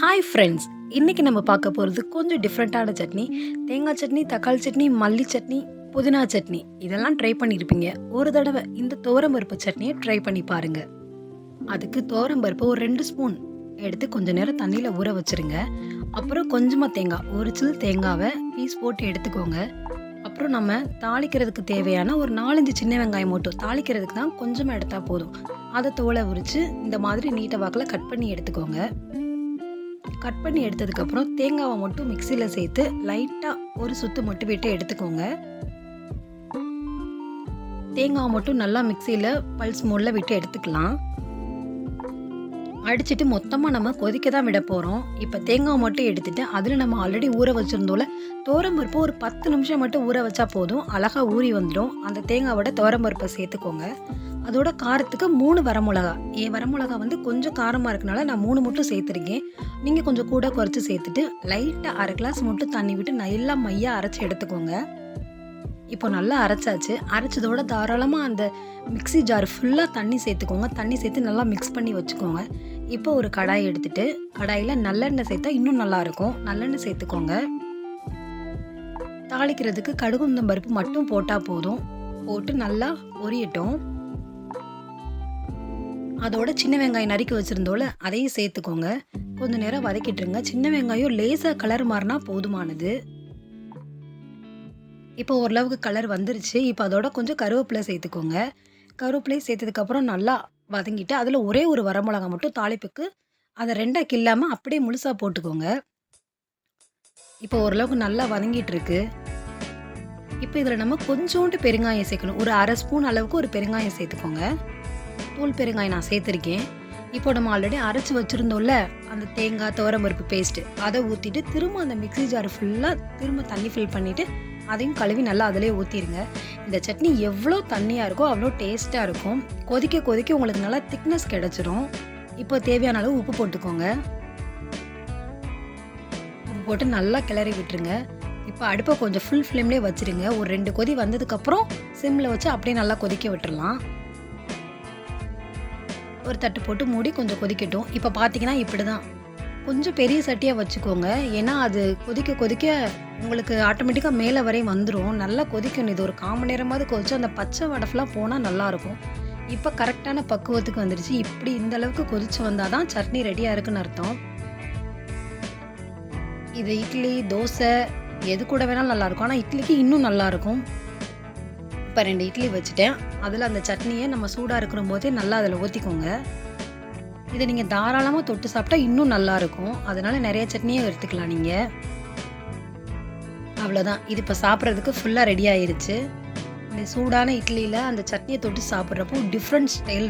Hi friends இன்றைக்கி நம்ம பார்க்க போகிறது கொஞ்சம் டிஃப்ரெண்ட்டான சட்னி. தேங்காய் சட்னி தக்காளி சட்னி மல்லி சட்னி புதினா சட்னி. இதெல்லாம் ட்ரை பண்ணியிருப்பீங்க ஒரு தடவை இந்த துவரம்பருப்பு சட்னியை ட்ரை பண்ணி பாருங்கள் அதுக்கு துவரம்பருப்பு ஒரு ரெண்டு ஸ்பூன் எடுத்து கொஞ்சம் நேரம் தண்ணியில் ஊற வச்சுருங்க. அப்புறம் கொஞ்சமாக தேங்காய் ஒரு சில் தேங்காவை பீஸ் போட்டு எடுத்துக்கோங்க. அப்புறம் நம்ம தாளிக்கிறதுக்கு தேவையான ஒரு நாலஞ்சு சின்ன வெங்காயம் மட்டும் தாளிக்கிறதுக்கு தான் கொஞ்சமாக எடுத்தால் போதும். அதை தோலை உரித்து இந்த மாதிரி நீட்டை வாக்கில் கட் பண்ணி எடுத்துக்கோங்க. கட் பண்ணி எடுத்ததுக்கப்புறம் தேங்காவை மட்டும் மிக்சியில் சேர்த்து லைட்டாக ஒரு சுத்து மட்டும் விட்டு எடுத்துக்கோங்க. தேங்காவை மட்டும் நல்லா மிக்சியில் பல்ஸ் மோடில் விட்டு எடுத்துக்கலாம். அடிச்சுட்டு மொத்தமாக நம்ம கொதிக்க தான் விட போகிறோம் இப்போ தேங்காய் மட்டும் எடுத்துட்டு அதில் நம்ம ஆல்ரெடி ஊற வச்சுருந்தோம்ல பருப்பு ஒரு பத்து நிமிஷம் மட்டும் ஊற வச்சா போதும். அழகாக ஊறி வந்துடும் அந்த தேங்காவோட பருப்பை சேர்த்துக்கோங்க. அதோட காரத்துக்கு மூணு வரமிளகா. என் வரமிளகா வந்து கொஞ்சம் காரமாக இருக்கனால நான் மூணு மட்டும் சேர்த்துருக்கேன். நீங்கள் கொஞ்சம் கூட குறைச்சி சேர்த்துட்டு லைட்டாக அரை கிளாஸ் மட்டும் தண்ணி விட்டு நல்லா மையாக அரைச்சி எடுத்துக்கோங்க. இப்போ நல்லா அரைச்சாச்சு. அரைச்சதோட தாராளமாக அந்த மிக்ஸி ஜார் ஃபுல்லாக தண்ணி சேர்த்துக்கோங்க. தண்ணி சேர்த்து நல்லா மிக்ஸ் பண்ணி வச்சுக்கோங்க. இப்போ ஒரு கடாய் எடுத்துட்டு கடாயில் நல்லெண்ணெய் சேர்த்தா இன்னும் நல்லாயிருக்கும் நல்லெண்ணெய் சேர்த்துக்கோங்க. தாளிக்கிறதுக்கு கடுகுந்தம் பருப்பு மட்டும் போட்டால் போதும். போட்டு நல்லா பொரியட்டும். அதோட சின்ன வெங்காயம் நறுக்கி வச்சுருந்தோல அதையும் சேர்த்துக்கோங்க. கொஞ்ச நேரம் வதக்கிட்டுருங்க. சின்ன வெங்காயம் லேசாக கலர் மாறினா போதுமானது. இப்போ ஓரளவுக்கு கலர் வந்துருச்சு. இப்போ அதோட கொஞ்சம் கருவேப்பிலை சேர்த்துக்கோங்க. கருவேப்பிலையை சேர்த்ததுக்கப்புறம் நல்லா வதங்கிட்டு அதில் ஒரே ஒரு வரமிளகா மட்டும் தாளிப்புக்கு அதை ரெண்டாக கில்லாமல் அப்படியே முழுசாக போட்டுக்கோங்க. இப்போ ஓரளவுக்கு நல்லா வதங்கிட்டு இருக்கு இப்போ இதில் நம்ம கொஞ்சோண்டு பெருங்காயம் சேர்க்கணும். ஒரு அரை ஸ்பூன் அளவுக்கு ஒரு பெருங்காயம் சேர்த்துக்கோங்க. தூள் பெருங்காயம் நான் சேர்த்துருக்கேன். இப்போ நம்ம ஆல்ரெடி அரைச்சி வச்சுருந்தோம்ல அந்த தேங்காய் துவரம்பருப்பு பேஸ்ட்டு அதை ஊற்றிட்டு திரும்ப அந்த மிக்ஸி ஜார் ஃபுல்லாக திரும்ப தண்ணி ஃபில் பண்ணிவிட்டு அதையும் கழுவி நல்லா அதிலே ஊற்றிடுங்க இந்த சட்னி எவ்வளோ தண்ணியாக இருக்கோ அவ்வளோ டேஸ்ட்டாக இருக்கும். கொதிக்க கொதிக்க உங்களுக்கு நல்லா திக்னஸ் கிடச்சிரும். இப்போ தேவையான அளவு உப்பு போட்டுக்கோங்க. உப்பு போட்டு நல்லா கிளறி விட்டுருங்க. இப்போ அடுப்பை கொஞ்சம் ஃபுல் ஃப்ளேம்லேயே வச்சுருங்க. ஒரு ரெண்டு கொதி வந்ததுக்கப்புறம் சிம்மில் வச்சு அப்படியே நல்லா கொதிக்க விட்டுடலாம் ஒரு தட்டு போட்டு மூடி கொஞ்சம் கொதிக்கட்டும். இப்போ பார்த்தீங்கன்னா இப்படி தான் கொஞ்சம் பெரிய சட்டியாக வச்சுக்கோங்க. ஏன்னா அது கொதிக்க கொதிக்க உங்களுக்கு ஆட்டோமேட்டிக்காக மேலே வரையும் வந்துடும் நல்லா கொதிக்கணும். இது ஒரு காமணி நேரமாவது கொதிச்சு அந்த பச்சை வடஃப்லாம் போனால் நல்லாயிருக்கும் இப்போ கரெக்டான பக்குவத்துக்கு வந்துடுச்சு இப்படி இந்த அளவுக்கு கொதிச்சு வந்தால் தான் சட்னி ரெடியாக இருக்குன்னு அர்த்தம். இது இட்லி தோசை எது கூட வேணாலும் நல்லாயிருக்கும் ஆனால் இட்லிக்கு இன்னும் நல்லாயிருக்கும் இப்போ ரெண்டு இட்லி வச்சுட்டேன். அதில் அந்த சட்னியை நம்ம சூடாக இருக்கிற போதே நல்லா அதில் ஊற்றிக்கோங்க இதை நீங்கள் தாராளமாக தொட்டு சாப்பிட்டா இன்னும் நல்லாயிருக்கும் அதனால் நிறைய சட்னியும் எடுத்துக்கலாம் நீங்கள் அவ்வளோதான் இது இப்போ சாப்பிட்றதுக்கு ஃபுல்லாக ரெடி ஆயிருச்சு. இந்த சூடான இட்லியில் அந்த சட்னியை தொட்டு சாப்பிட்றப்போ டிஃப்ரெண்ட் ஸ்டைல்